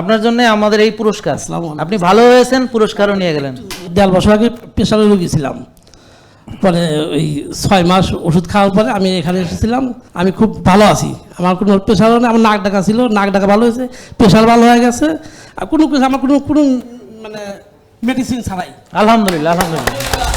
আপনার জন্য আমাদের এই পুরস্কার। আপনি ভালো হয়েছেন পুরস্কারও নিয়ে গেলেন। দেড় বছর আগে প্রেশারে রোগী ছিলাম। পরে ওই ছয় মাস ওষুধ খাওয়ার পরে আমি এখানে এসেছিলাম। আমি খুব ভালো আছি। আমার কোনো প্রেশারও নেই আমার নাক ডাকা ছিল নাক ডাকা ভালো হয়েছে প্রেশার ভালো হয়ে গেছে। আর কোনো কিছু আমার কোনো কোনো মানে মেডিসিন ছাড়াই। আলহামদুলিল্লাহ আলহামদুলিল্লাহ.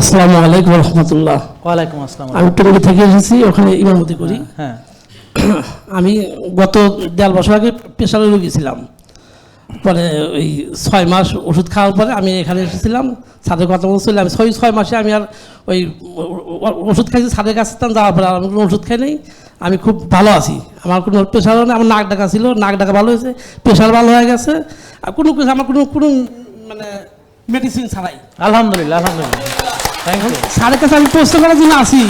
আসসালামু আলাইকুম রহমতুল্লাহ। ওয়ালাইকুম আসসালাম। আমি টঙ্গী থেকে এসেছি ওখানে ইমামতি করি। হ্যাঁ। আমি গত দেড় বছর আগে প্রেশারে রোগী ছিলাম। পরে ওই ছয় মাস ওষুধ খাওয়ার পরে আমি এখানে এসেছিলাম সাদের কথা বলছিল আমি ছয় ছয় মাসে আমি আর ওই ওষুধ খাইছি সাদের কাছে যাওয়ার পরে আর আমি কোনো ওষুধ খাই নাই। আমি খুব ভালো আছি। আমার কোনো প্রেশারও নেই আমার নাক ডাকা ছিল নাক ডাকা ভালো হয়েছে প্রেশার ভালো হয়ে গেছে। আর কোনো কিছু আমার কোনো কোনো মানে মেডিসিন ছাড়াই। আলহামদুলিল্লাহ আলহামদুলিল্লাহ। থ্যাংক ইউ স্যারের কাছে আমি প্রশ্ন করার জন্য আসি।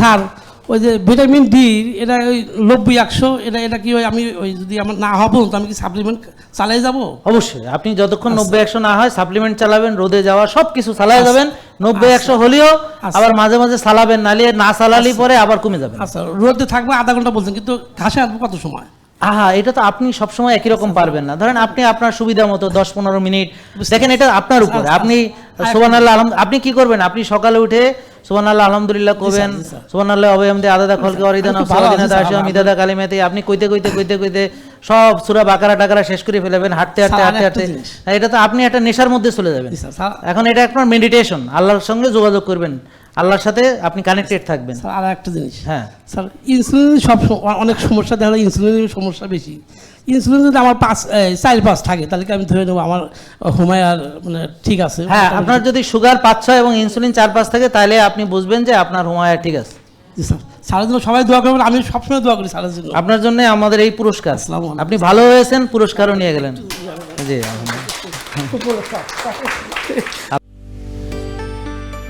স্যার ওই যে ভিটামিন ডি এটা ওই নব্বই একশো এটা এটা কি ওই আমি ওই যদি আমার না হব তো আমি কি সাপ্লিমেন্ট চালাই যাব? অবশ্যই আপনি যতক্ষণ নব্বই একশো না হয় সাপ্লিমেন্ট চালাবেন রোদে যাওয়া সব কিছু চালাই যাবেন নব্বই একশো হলেও আচ্ছা। আবার মাঝে মাঝে চালাবেন নালিয়ে না চালালি পরে আবার কমে যাবেন। আচ্ছা রোদে থাকবে আধা ঘণ্টা বলছেন কিন্তু ঘাসে আসব কত সময়? আহা এটা তো আপনি সবসময় একই রকম পারবেন না। ধরেন আপনি আপনার সুবিধা মতো দশ পনেরো মিনিট দেখেন এটা আপনার উপরে। আপনি সোবান আল্লাহ আপনি কি করবেন? আপনি সকালে উঠে সোবান আল্লাহ আলহামদুলিল্লাহ কবেন। সোবান আল্লাহ অবয়ামদে আদাদা খলকে অরিদান মিদাদা কালিমাতে আপনি কইতে কইতে কইতে কইতে সব সুরা বাকারা টাকারা শেষ করে ফেলবেন হাঁটতে হাঁটতে হাঁটতে হাঁটতে। এটা তো আপনি একটা নেশার মধ্যে চলে যাবেন। এখন এটা আপনার মেডিটেশন আল্লাহর সঙ্গে যোগাযোগ করবেন। আল্লাহর সাথে আপনি কানেক্টেড থাকবেন। স্যার আর একটা জিনিস। হ্যাঁ। স্যার ইনসুলিন সব অনেক সমস্যা দেখা যায় ইনসুলিনের সমস্যা বেশি। ইনসুলিন যদি আমার পাঁচ চার পাঁচ থাকে তাহলে আমি ধরে নেব আমার হোমায়ার মানে ঠিক আছে? হ্যাঁ আপনার যদি সুগার পাঁচ ছয় এবং ইনসুলিন চার পাঁচ থাকে তাহলে আপনি বুঝবেন যে আপনার হোমায়া ঠিক আছে। স্যারের জন্য সবাই দোয়া করবেন আমি সবসময় দোয়া করি স্যারের জন্য। আপনার জন্য আমাদের এই পুরস্কার। আপনি ভালো হয়েছেন পুরস্কারও নিয়ে গেলেন। জি।